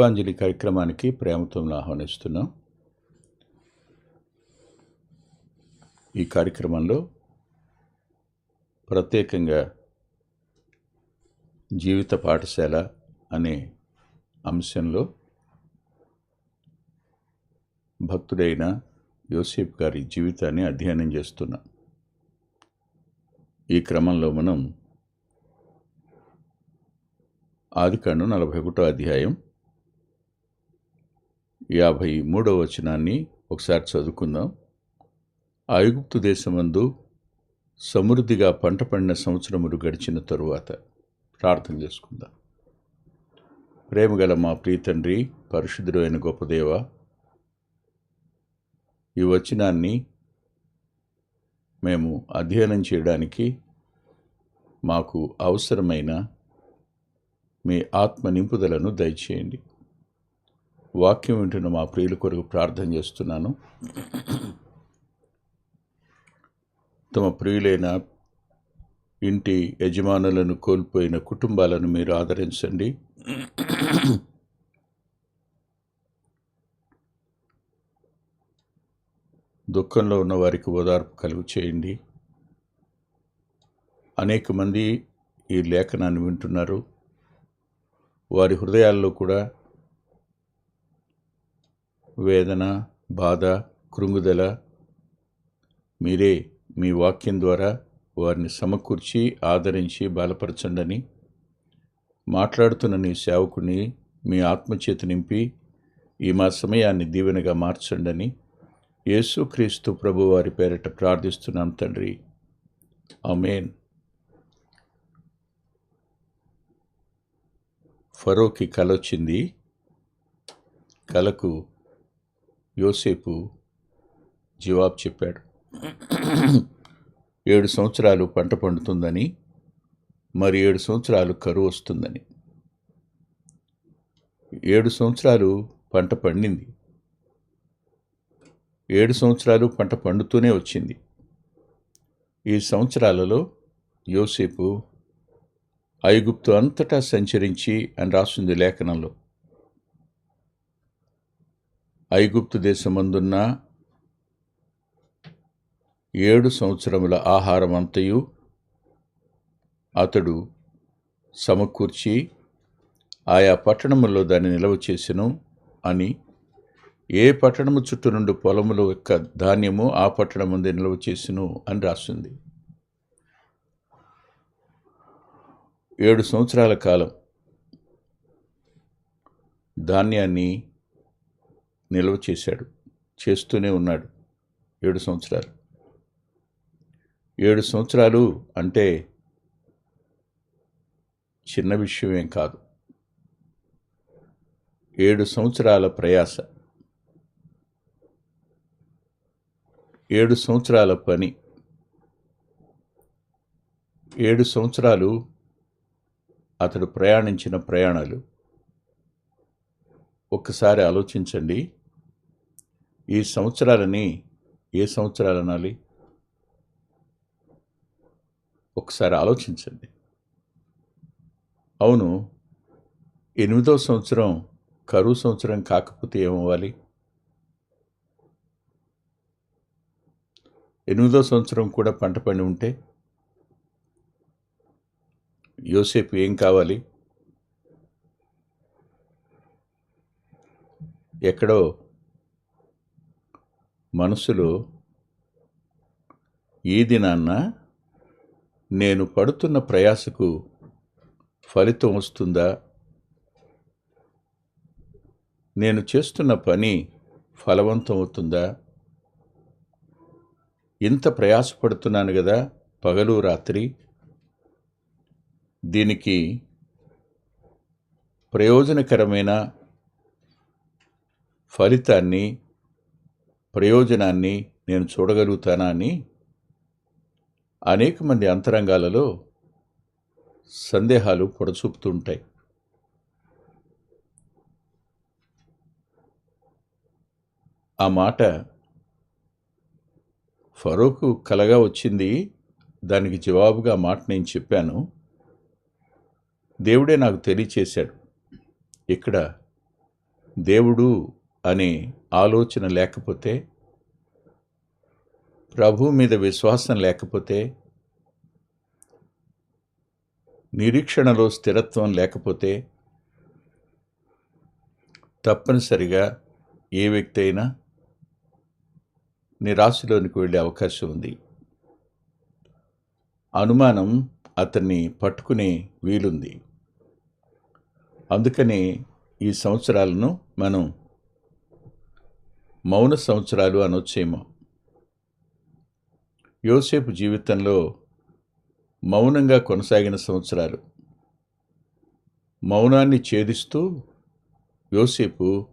పుష్పాంజలి కార్యక్రమానికి ప్రేమతో ఆహ్వానిస్తున్నాం. ఈ కార్యక్రమంలో ప్రత్యేకంగా జీవిత పాఠశాల అనే అంశంలో భక్తుడైన యోసేఫ్ గారి జీవితాన్ని అధ్యయనం చేస్తున్నాం. ఈ క్రమంలో మనం ఆదికాండం నలభై ఒకటో అధ్యాయం యాభై మూడవ వచనాన్ని ఒకసారి చదువుకుందాం. ఐగుప్తు దేశమందు సమృద్ధిగా పంట పండిన సంవత్సరములు గడిచిన తరువాత ప్రార్థన చేసుకుందాం. ప్రేమగల మా ప్రీతండ్రి పరిశుద్ధుడు అయిన గొప్పదేవ ఈ వచనాన్ని మేము అధ్యయనం చేయడానికి మాకు అవసరమైన మీ ఆత్మ నింపుదలను దయచేయండి. వాక్యం వింటున్న మా ప్రియుల కొరకు ప్రార్థన చేస్తున్నాను. తమ ప్రియులైన ఇంటి యజమానులను కోల్పోయిన కుటుంబాలను మీరు ఆదరించండి. దుఃఖంలో ఉన్న వారికి ఓదార్పు కలుగు చేయండి. అనేక మంది ఈ లేఖనాన్ని వింటున్నారు. వారి హృదయాల్లో కూడా వేదన బాధ కృంగుదల మీరే మీ వాక్యం ద్వారా వారిని సమకూర్చి ఆదరించి బలపరచండని మాట్లాడుతున్న నీ సేవకుని మీ ఆత్మచేత నింపి ఈ మా సమయాన్ని దీవెనగా మార్చండని యేసుక్రీస్తు ప్రభువారి పేరిట ప్రార్థిస్తున్నాం తండ్రి. అమేన్ ఫరోకి కల వచ్చింది కలకు యోసేపు జవాబు చెప్పాడు. ఏడు సంవత్సరాలు పంట పండుతుందని మరి ఏడు సంవత్సరాలు కరువు వస్తుందని. ఏడు సంవత్సరాలు పంట పండింది. ఏడు సంవత్సరాలు పంట పండుతూనే వచ్చింది. ఈ సంవత్సరాలలో యోసేపు ఐగుప్తు అంతటా సంచరించి అని రాస్తుంది లేఖనంలో. ఐగుప్తు దేశమందున్న ఏడు సంవత్సరముల ఆహారం అంతయు అతడు సమకూర్చి ఆయా పట్టణముల్లో దాన్ని నిల్వ చేసెను అని. ఏ పట్టణము చుట్టూ నుండి పొలముల యొక్క ధాన్యము ఆ పట్టణం ముందే నిల్వ చేసిను అని రాస్తుంది ఏడు సంవత్సరాల కాలం ధాన్యాన్ని నిల్వ చేశాడు. చేస్తూనే ఉన్నాడు. ఏడు సంవత్సరాలు. ఏడు సంవత్సరాలు అంటే చిన్న విషయం ఏం కాదు. ఏడు సంవత్సరాల ప్రయాస. ఏడు సంవత్సరాల పని. ఏడు సంవత్సరాలు అతడు ప్రయాణించిన ప్రయాణాలు. ఒక్కసారి ఆలోచించండి. ఈ సంవత్సరాలని ఏ సంవత్సరాలు అనాలి? ఒకసారి ఆలోచించండి. అవును ఎనిమిదో సంవత్సరం కరువు సంవత్సరం కాకపోతే ఏమవ్వాలి? ఎనిమిదో సంవత్సరం కూడా పంట పండి ఉంటే? యోసేపు ఏం కావాలి? ఎక్కడో మనసులో ఈ దినాన్న నేను పడుతున్న ప్రయాసకు ఫలితం వస్తుందా? నేను చేస్తున్న పని ఫలవంతం అవుతుందా? ఇంత ప్రయాసపడుతున్నాను కదా పగలు రాత్రి. దీనికి ప్రయోజనకరమైన ఫలితాన్ని ప్రయోజనాన్ని నేను చూడగలుగుతానా అని అనేక మంది అంతరంగాలలో సందేహాలు పొడచూపుతుంటాయి. ఆ మాట ఫరూక్ కలగా వచ్చింది. దానికి జవాబుగా మాట నేను చెప్పాను. దేవుడే నాకు తెలియచేశాడు. ఇక్కడ దేవుడు అనే ఆలోచన లేకపోతే ప్రభు మీద విశ్వాసం లేకపోతే నిరీక్షణలో స్థిరత్వం లేకపోతే తప్పనిసరిగా ఏ వ్యక్తి అయినా నిరాశలోనికి వెళ్ళే అవకాశం ఉంది. అనుమానం అతన్ని పట్టుకునే వీలుంది. అందుకని ఈ సంవత్సరాలను మనం మౌన సంవత్సరాలు అనొచ్చేమో. యోసేపు జీవితంలో మౌనంగా కొనసాగిన సంవత్సరాలు. మౌనాన్ని ఛేదిస్తూ యోసేపు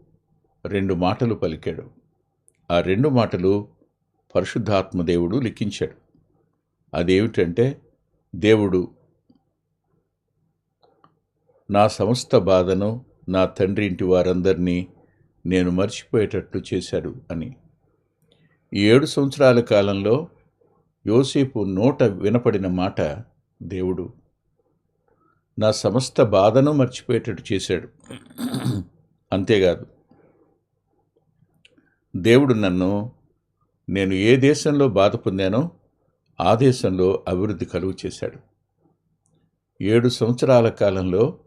రెండు మాటలు పలికాడు. ఆ రెండు మాటలు పరిశుద్ధాత్మదేవుడు లిఖించాడు. అదేమిటంటే దేవుడు నా సమస్త బాధను నా తండ్రి ఇంటి వారందరినీ నేను మర్చిపోయేటట్లు చేశాడు అని. ఈ ఏడు సంవత్సరాల కాలంలో యోసేపు నోట వినపడిన మాట దేవుడు నా సమస్త బాధను మర్చిపోయేటట్టు చేశాడు. అంతేకాదు దేవుడు నన్ను నేను ఏ దేశంలో బాధ పొందానో ఆ దేశంలో అభివృద్ధి కలుగు చేశాడు. ఏడు సంవత్సరాల కాలంలో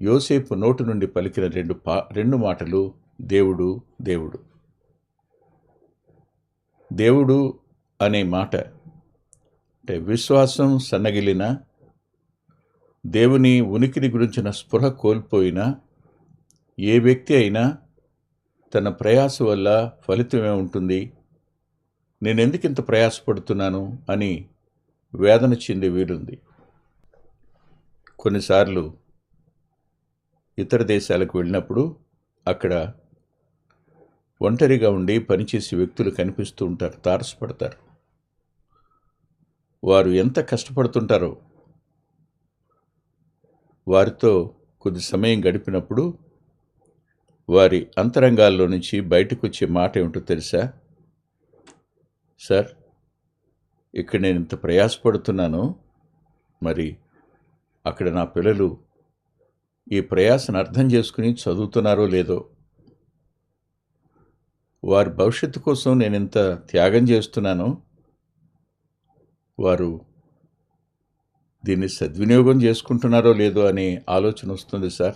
యోసేపు నోటు నుండి పలికిన రెండు పా రెండు మాటలు దేవుడు దేవుడు. దేవుడు అనే మాట అంటే విశ్వాసం సన్నగిలిన దేవుని ఉనికిని గురించిన స్పృహ కోల్పోయిన ఏ వ్యక్తి అయినా తన ప్రయాస వల్ల ఫలితమే ఉంటుంది. నేను ఇంత ప్రయాసపడుతున్నాను అని వేదన చెందే వీలుంది కొన్నిసార్లు ఇతర దేశాలకు వెళ్ళినప్పుడు అక్కడ ఒంటరిగా ఉండి పనిచేసే వ్యక్తులు కనిపిస్తూ ఉంటారు తారసపడతారు. వారు ఎంత కష్టపడుతుంటారో వారితో కొద్ది సమయం గడిపినప్పుడు వారి అంతరంగాల్లో నుంచి బయటకు వచ్చే మాట ఏమిటో తెలుసా? సార్ ఇక్కడ నేను ఇంత ప్రయాసపడుతున్నాను మరి అక్కడ నా పిల్లలు ఈ ప్రయాసను అర్థం చేసుకుని చదువుతున్నారో లేదో వారి భవిష్యత్తు కోసం నేను ఇంత త్యాగం చేస్తున్నానో వారు దీన్ని సద్వినియోగం చేసుకుంటున్నారో లేదో అనే ఆలోచన వస్తుంది సార్.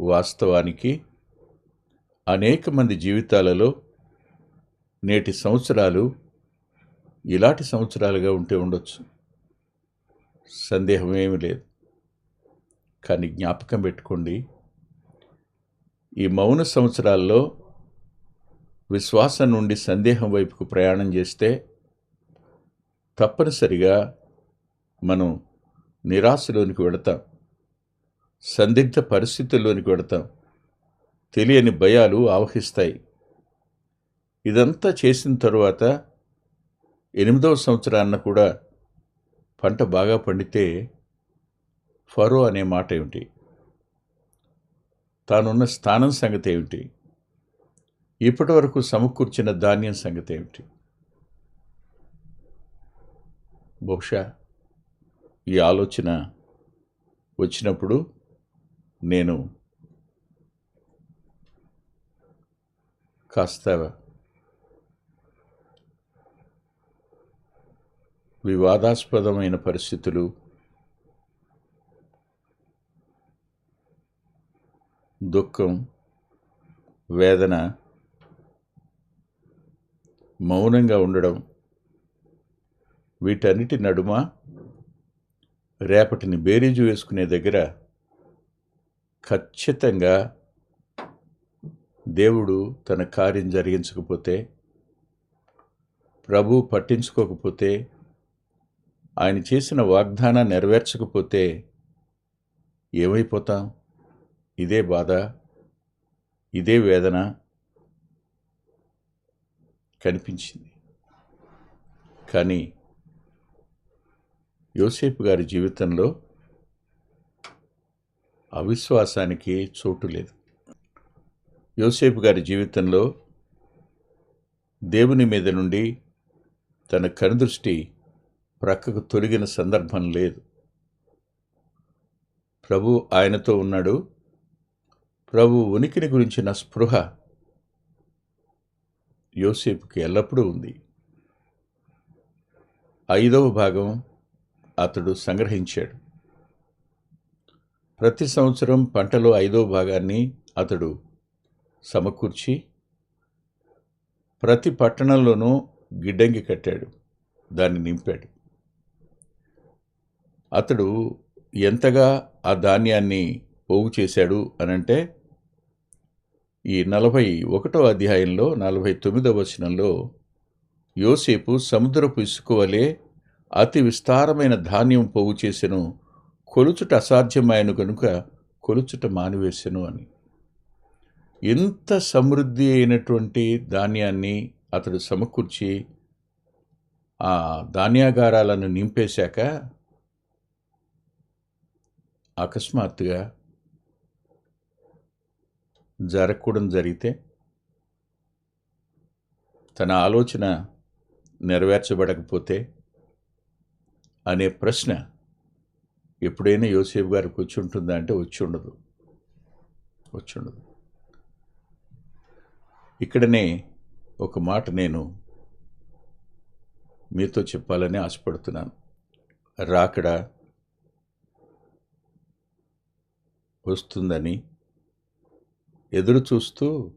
వాస్తవానికి అనేక మంది జీవితాలలో నేటి సంవత్సరాలు ఇలాంటి సంవత్సరాలుగా ఉంటే ఉండొచ్చు. సందేహం ఏమీ లేదు. కానీ జ్ఞాపకం పెట్టుకోండి. ఈ మౌన సంవత్సరాల్లో విశ్వాసం నుండి సందేహం వైపుకు ప్రయాణం చేస్తే తప్పనిసరిగా మనం నిరాశలోనికి వెడతాం సందిగ్ధ పరిస్థితుల్లోనికి వెడతాం తెలియని భయాలు ఆవహిస్తాయి. ఇదంతా చేసిన తరువాత ఎనిమిదవ సంవత్సరాన్న కూడా పంట బాగా పండితే ఫరో అనే మాట ఏమిటి? తానున్న స్థానం సంగతి ఏమిటి ఇప్పటి వరకు సమకూర్చిన ధాన్యం సంగతి ఏమిటి బహుశా ఈ ఆలోచన వచ్చినప్పుడు నేను కాస్త వివాదాస్పదమైన పరిస్థితులు దుఃఖం వేదన మౌనంగా ఉండడం వీటన్నిటి నడుమ రేపటిని బేరీజు వేసుకునే దగ్గర ఖచ్చితంగా దేవుడు తన కార్యం జరిగించకపోతే ప్రభు పట్టించుకోకపోతే ఆయన చేసిన వాగ్దానం నెరవేర్చకపోతే ఏమైపోతాం? ఇదే బాధ ఇదే వేదన కనిపించింది. కానీ యోసేపు గారి జీవితంలో అవిశ్వాసానికి చోటు లేదు. యోసేపు గారి జీవితంలో దేవుని మీద నుండి తన కనుదృష్టి ప్రక్కకు తొలగిన సందర్భం లేదు. ప్రభు ఆయనతో ఉన్నాడు. ప్రభు ఉనికిని గురించిన స్పృహ యోసేపుకి ఎల్లప్పుడూ ఉంది. ఐదవ భాగం అతడు సంగ్రహించాడు. ప్రతి సంవత్సరం పంటలో ఐదవ భాగాన్ని అతడు సమకూర్చి ప్రతి పట్టణంలోనూ గిడ్డంగి కట్టాడు దాన్ని నింపాడు. అతడు ఎంతగా ఆ ధాన్యాన్ని పోగు చేశాడు అనంటే ఈ నలభై ఒకటో అధ్యాయంలో నలభై తొమ్మిదవ వచనంలో యోసేపు సముద్రపు ఇసుక వలె అతి విస్తారమైన ధాన్యం పోగు చేసెను కొలుచుట అసాధ్యమైన కనుక కొలుచుట మానివేశను అని. ఎంత సమృద్ధి అయినటువంటి ధాన్యాన్ని అతడు సమకూర్చి ఆ ధాన్యాగారాలను నింపేశాక అకస్మాత్తుగా జరగకూడదు జరిగితే తన ఆలోచన నెరవేర్చబడకపోతే అనే ప్రశ్న ఎప్పుడైనా యోసేఫ్ గారికి వచ్చి ఉంటుందా అంటే వచ్చి ఉండదు. వచ్చి ఉండదు. ఇక్కడనే ఒక మాట నేను మీతో చెప్పాలని ఆశపడుతున్నాను. రాకడా వస్తుందని ఎదురు చూస్తూ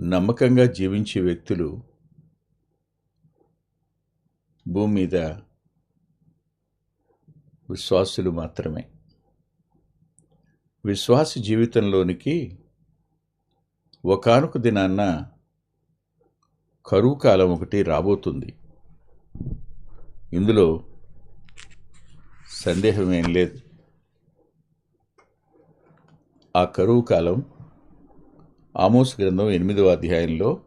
నమ్మకంగా జీవించే వ్యక్తులు భూమి మీద విశ్వాసులు మాత్రమే. విశ్వాస జీవితంలోనికి ఒకనొక దినాన్న కరువు కాలం ఒకటి రాబోతుంది. ఇందులో సందేహం ఏం లేదు. ఆ కరువు కాలం ఆమోస్ గ్రంథం ఎనిమిదవ అధ్యాయంలో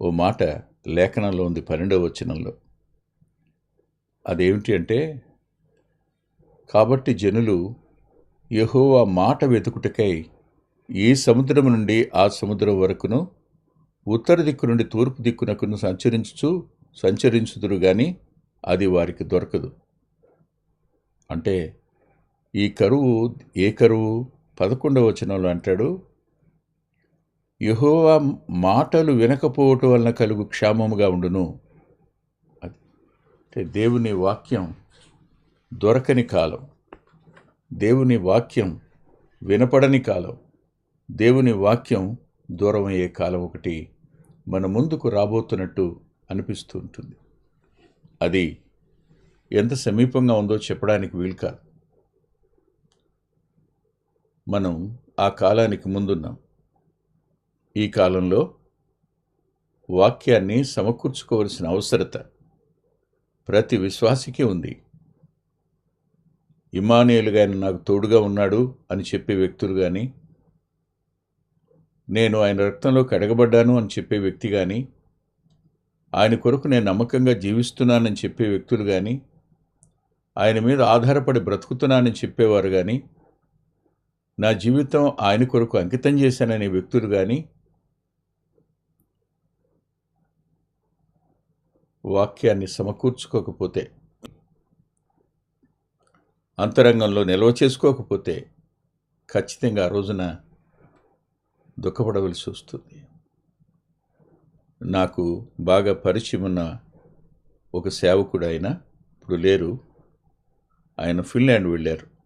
ఓ మాట లేఖనంలో ఉంది పన్నెండవ వచనంలో. అదేమిటి అంటే కాబట్టి జనులు యహోవా మాట వెతుకుటకై ఈ సముద్రం నుండి ఆ సముద్రం వరకును ఉత్తర దిక్కు నుండి తూర్పు దిక్కునకును సంచరించు సంచరించుదురు కానీ అది వారికి దొరకదు. అంటే ఈ కరువు ఏ కరువు? పదకొండవ వచనంలో అంటాడు యహోవా మాటలు వినకపోవటం వలన కలుగు క్షేమముగా ఉండును. అది అంటే దేవుని వాక్యం దొరకని కాలం. దేవుని వాక్యం వినపడని కాలం. దేవుని వాక్యం దూరమయ్యే కాలం ఒకటి మన ముందుకు రాబోతున్నట్టు అనిపిస్తూ ఉంటుంది. అది ఎంత సమీపంగా ఉందో చెప్పడానికి వీలు కాదు. మనం ఆ కాలానికి ముందున్నాం. ఈ కాలంలో వాక్యాన్ని సమకూర్చుకోవలసిన అవసరత ప్రతి విశ్వాసికి ఉంది. ఇమానియులుగా ఆయన నాకు తోడుగా ఉన్నాడు అని చెప్పే వ్యక్తులు కానీ నేను ఆయన రక్తంలో కడగబడ్డాను అని చెప్పే వ్యక్తి కానీ ఆయన కొరకు నేను నమ్మకంగా జీవిస్తున్నానని చెప్పే వ్యక్తులు కానీ ఆయన మీద ఆధారపడి బ్రతుకుతున్నానని చెప్పేవారు కానీ నా జీవితం ఆయన కొరకు అంకితం చేశాననే వ్యక్తులు కానీ వాక్యాన్ని సమకూర్చుకోకపోతే అంతరంగంలో నిల్వ చేసుకోకపోతే ఖచ్చితంగా ఆ రోజున దుఃఖపడవలసి వస్తుంది. నాకు బాగా పరిచయం ఉన్న ఒక సేవకుడు ఆయన ఇప్పుడు లేరు. ఆయన ఫిన్లాండ్ వెళ్ళారు.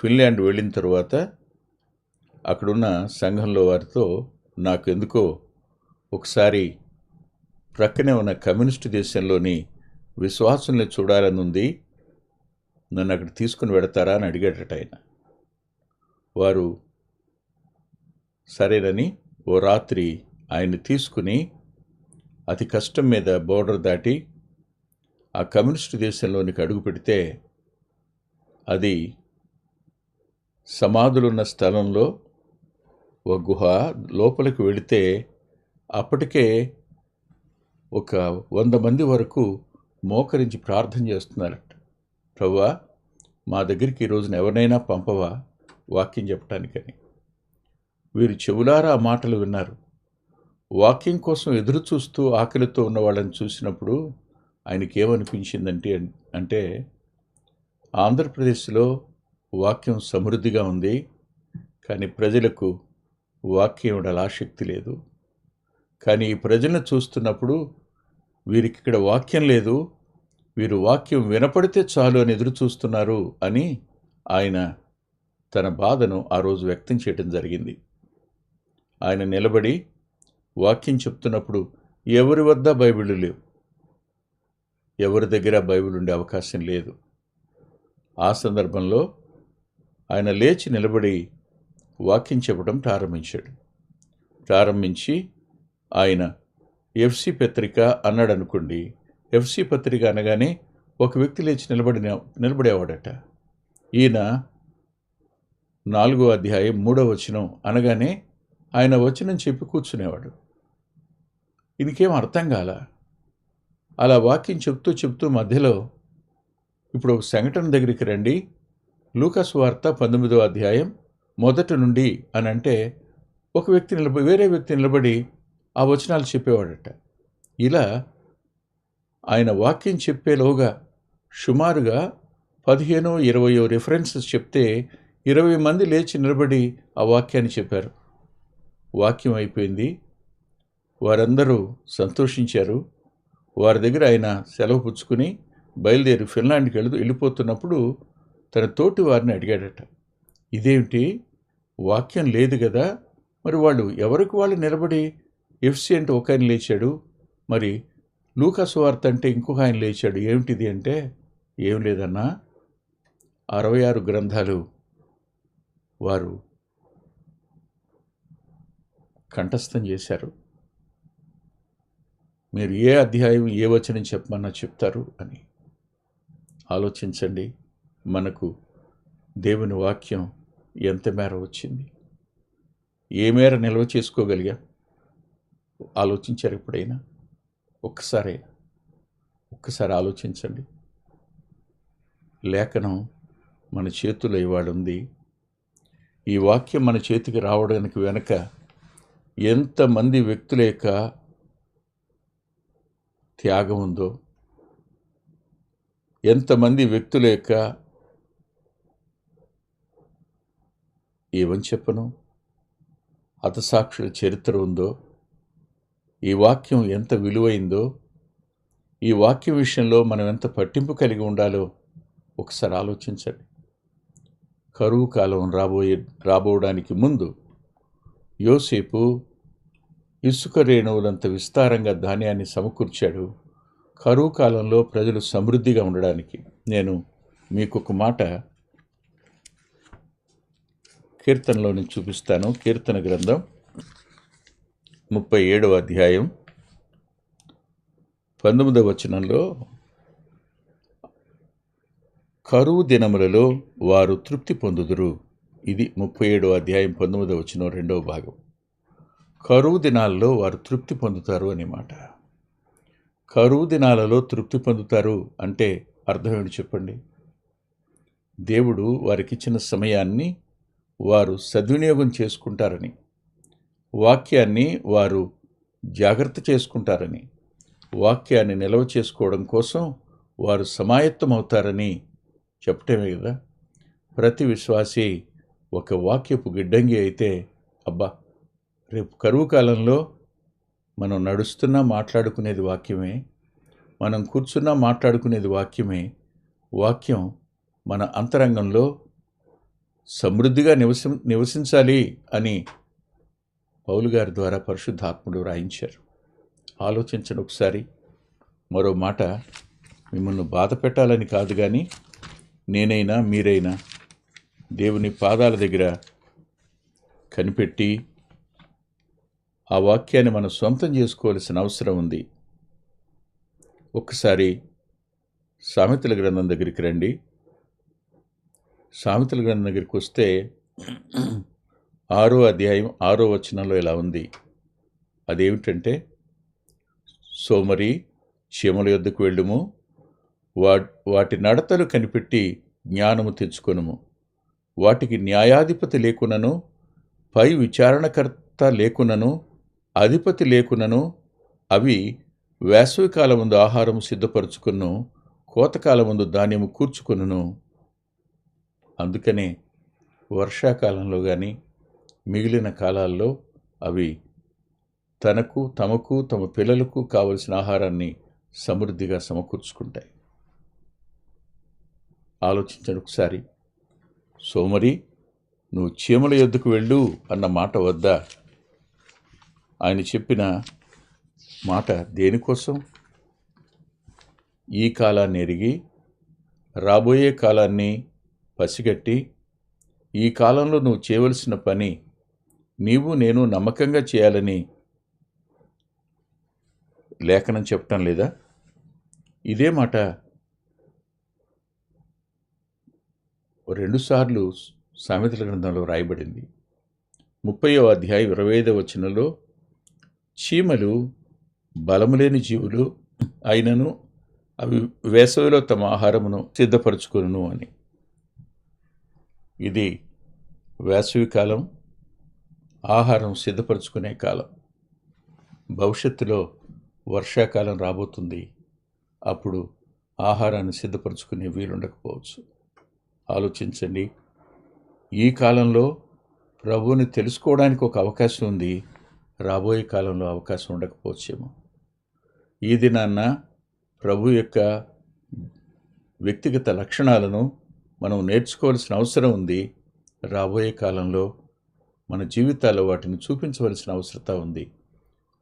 ఫిన్లాండ్ వెళ్ళిన తర్వాత అక్కడున్న సంఘంలో వారితో నాకు ఎందుకో ఒకసారి ప్రక్కనే ఉన్న కమ్యూనిస్టు దేశంలోని విశ్వాసుల్ని చూడాలని ఉంది నన్ను అక్కడ తీసుకుని వెడతారా? అని అడిగాడట ఆయన. వారు సరేనని ఓ రాత్రి ఆయన్ని తీసుకుని అతి కష్టం మీద బోర్డర్ దాటి ఆ కమ్యూనిస్టు దేశంలోనికి అడుగు పెడితే అది సమాధులున్న స్థలంలో ఒక గుహ లోపలికి వెళితే అప్పటికే ఒక వంద మంది వరకు మోకరించి ప్రార్థన చేస్తున్నారట. ప్రవ్వా మా దగ్గరికి ఈ రోజున ఎవరినైనా పంపవా? వాక్యం చెప్పడానికని వీరు చెవులారా ఆ మాటలు విన్నారు. వాక్యం కోసం ఎదురు చూస్తూ ఆకలితో ఉన్న వాళ్ళని చూసినప్పుడు ఆయనకి ఏమనిపించిందంటే అంటే ఆంధ్రప్రదేశ్లో వాక్యం సమృద్ధిగా ఉంది కానీ ప్రజలకు వాక్యం ఉండాల ఆసక్తి లేదు. కానీ ఈ ప్రజలను చూస్తున్నప్పుడు వీరికి ఇక్కడ వాక్యం లేదు వీరు వాక్యం వినపడితే చాలు అని ఎదురు చూస్తున్నారు అని ఆయన తన బాధను ఆ రోజు వ్యక్తం చేయడం జరిగింది. ఆయన నిలబడి వాక్యం చెప్తున్నప్పుడు ఎవరి వద్ద బైబిళ్ళు లేవు. ఎవరి దగ్గర బైబిల్ ఉండే అవకాశం లేదు. ఆ సందర్భంలో ఆయన లేచి నిలబడి వాక్యం చెప్పడం ప్రారంభించాడు. ప్రారంభించి ఆయన ఎఫ్సి పత్రిక అన్నాడు అనుకోండి ఎఫ్సి పత్రిక అనగానే ఒక వ్యక్తి లేచి నిలబడిన నిలబడేవాడట. ఈయన నాలుగో అధ్యాయం మూడో వచనం అనగానే ఆయన వచనం చెప్పి కూర్చునేవాడు. ఇదికేం అర్థం కాల? అలా వాక్యం చెప్తూ చెప్తూ మధ్యలో ఇప్పుడు ఒక సంఘటన దగ్గరికి రండి లూకాస్ వార్త పంతొమ్మిదో అధ్యాయం మొదటి నుండి అని అంటే ఒక వ్యక్తి నిలబడి వేరే వ్యక్తి నిలబడి ఆ వచనాలు చెప్పేవాడట. ఇలా ఆయన వాక్యం చెప్పేలోగా సుమారుగా పదిహేనో ఇరవయో రిఫరెన్సెస్ చెప్తే ఇరవై మంది లేచి నిలబడి ఆ వాక్యాన్ని చెప్పారు. వాక్యం అయిపోయింది. వారందరూ సంతోషించారు. వారి దగ్గర ఆయన సెలవు పుచ్చుకుని బయలుదేరి ఫిన్లాండ్కి వెళుతూ వెళ్ళిపోతున్నప్పుడు తన తోటి వారిని అడిగాడట. ఇదేమిటి? వాక్యం లేదు కదా మరి వాళ్ళు ఎవరికి వాళ్ళు నిలబడి ఎఫ్సి ఒక ఆయన లేచాడు. మరి లూకాసు వార్త అంటే ఇంకొక ఆయన లేచాడు. ఏమిటిది అంటే? ఏం లేదన్నా. అరవై ఆరు గ్రంథాలు. వారు కంఠస్థం చేశారు. మీరు ఏ అధ్యాయం ఏ వచనం చెప్పమన్నా చెప్తారు అని. ఆలోచించండి. మనకు దేవుని వాక్యం ఎంత మేర వచ్చింది? ఏ మేర నిల్వ చేసుకోగలిగా? ఆలోచించారు ఎప్పుడైనా? ఒక్కసారి ఒక్కసారి ఆలోచించండి. లేఖనం మన చేతులు ఇవాడుంది ఈ వాక్యం మన చేతికి రావడానికి వెనక ఎంతమంది వ్యక్తుల యొక్క త్యాగం ఉందో ఎంతమంది వ్యక్తుల యొక్క ఏమని చెప్పను? హతసాక్షుల చరిత్ర ఉందో? ఈ వాక్యం ఎంత విలువైందో? ఈ వాక్యం విషయంలో మనం ఎంత పట్టింపు కలిగి ఉండాలో ఒకసారి ఆలోచించండి. కరువు కాలం రాబోయే రాబోవడానికి ముందు యోసేపు ఇసుక రేణువులంత విస్తారంగా ధాన్యాన్ని సమకూర్చాడు. కరువు కాలంలో ప్రజలు సమృద్ధిగా ఉండడానికి. నేను మీకు ఒక మాట కీర్తనలో నుంచి చూపిస్తాను. కీర్తన గ్రంథం ముప్పై ఏడవ అధ్యాయం పంతొమ్మిదవ వచనంలో కరువు దినములలో వారు తృప్తి పొందుదురు. ఇది ముప్పై ఏడవ అధ్యాయం పంతొమ్మిదవ వచనం రెండవ భాగం. కరువు దినాలలో వారు తృప్తి పొందుతారు అనే మాట. కరువు దినాలలో తృప్తి పొందుతారు అంటే అర్థం చెప్పండి? దేవుడు వారికిచ్చిన సమయాన్ని వారు సద్వినియోగం చేసుకుంటారని వాక్యాన్ని వారు జాగ్రత్త చేసుకుంటారని వాక్యాన్ని నిల్వ చేసుకోవడం కోసం వారు సమాయత్తమవుతారని చెప్పటమే కదా? ప్రతి విశ్వాసి ఒక వాక్యపు గిడ్డంగి అయితే అబ్బా! రేపు కరువు కాలంలో మనం నడుస్తున్నా మాట్లాడుకునేది వాక్యమే మనం కూర్చున్నా మాట్లాడుకునేది వాక్యమే వాక్యం మన అంతరంగంలో సమృద్ధిగా నివసి నివసించాలి అని పౌలు గారి ద్వారా పరిశుద్ధాత్ముడు రాయించారు. ఆలోచించండి ఒకసారి. మరో మాట మిమ్మల్ని బాధ పెట్టాలని కాదు కానీ నేనైనా మీరైనా దేవుని పాదాల దగ్గర కనిపెట్టి ఆ వాక్యాన్ని మనం సొంతం చేసుకోవాల్సిన అవసరం ఉంది. ఒక్కసారి సామెతల గ్రంథం దగ్గరికి రండి. సామెతల గ్రంథం దగ్గరికి వస్తే ఆరో అధ్యాయం ఆరో వచనంలో ఇలా ఉంది. అదేమిటంటే సోమరి చీమల యొద్దకు వెళ్ళుము వా వాటి నడతలు కనిపెట్టి జ్ఞానము తెచ్చుకొనుము. వాటికి న్యాయాధిపతి లేకునను పై విచారణకర్త లేకునను అధిపతి లేకునను అవి వేసవికాలముందు ఆహారం సిద్ధపరచుకును కోతకాలముందు ధాన్యము కూర్చుకొనును. అందుకనే వర్షాకాలంలో కానీ మిగిలిన కాలాల్లో అవి తనకు తమకు తమ పిల్లలకు కావలసిన ఆహారాన్ని సమృద్ధిగా సమకూర్చుకుంటాయి. ఆలోచించండి ఒకసారి. సోమరి నువ్వు చీమల ఎద్దుకు వెళ్ళు అన్న మాట వద్దా ఆయన చెప్పిన మాట దేనికోసం? ఈ కాలాన్ని ఎరిగి రాబోయే కాలాన్ని పసిగట్టి ఈ కాలంలో నువ్వు చేయవలసిన పని నీవు నేను నమ్మకంగా చేయాలని లేఖనం చెప్పటం లేదా? ఇదే మాట రెండుసార్లు సామెతల గ్రంథంలో రాయబడింది ముప్పయో అధ్యాయం ఇరవై ఐదవ వచనంలో చీమలు బలములేని జీవులు అయినను అవి వేసవిలో తమ ఆహారమును సిద్ధపరచుకును అని. ఇది వేసవి కాలం ఆహారం సిద్ధపరచుకునే కాలం. భవిష్యత్తులో వర్షాకాలం రాబోతుంది. అప్పుడు ఆహారాన్ని సిద్ధపరచుకునే వీలుండకపోవచ్చు. ఆలోచించండి. ఈ కాలంలో ప్రభువుని తెలుసుకోవడానికి ఒక అవకాశం ఉంది. రాబోయే కాలంలో అవకాశం ఉండకపోవచ్చేమో. ఈ దినాన్న ప్రభు యొక్క వ్యక్తిగత లక్షణాలను మనం నేర్చుకోవాల్సిన అవసరం ఉంది. రాబోయే కాలంలో మన జీవితాల్లో వాటిని చూపించవలసిన అవసరత ఉంది.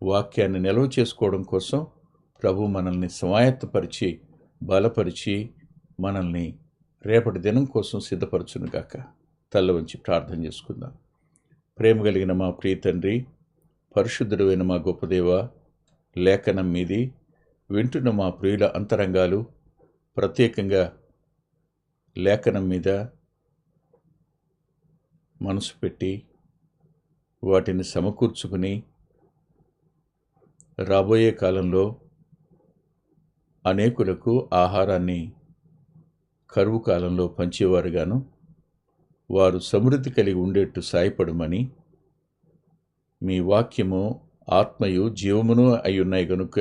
వాక్యాన్ని నిల్వ చేసుకోవడం కోసం ప్రభు మనల్ని సమాయత్తపరిచి బలపరిచి మనల్ని రేపటి దినం కోసం సిద్ధపరచునుగాక తల్ల వంచి ప్రార్థన చేసుకుందాం. ప్రేమ కలిగిన మా ప్రియ తండ్రి పరిశుద్ధుడైన మా గొప్పదేవ లేఖనం మీది వింటున్న మా ప్రియుల అంతరంగాలు ప్రత్యేకంగా లేఖనం మీద మనసు పెట్టి వాటిని సమకూర్చుకుని రాబోయే కాలంలో అనేకులకు ఆహారాన్ని కరువు కాలంలో పంచేవారుగాను వారు సమృద్ధి కలిగి ఉండేట్టు సాయపడమని మీ వాక్యము ఆత్మయు జీవమును అయి ఉన్నాయి గనుక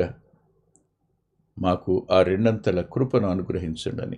మాకు ఆ రెండంతల కృపను అనుగ్రహించండి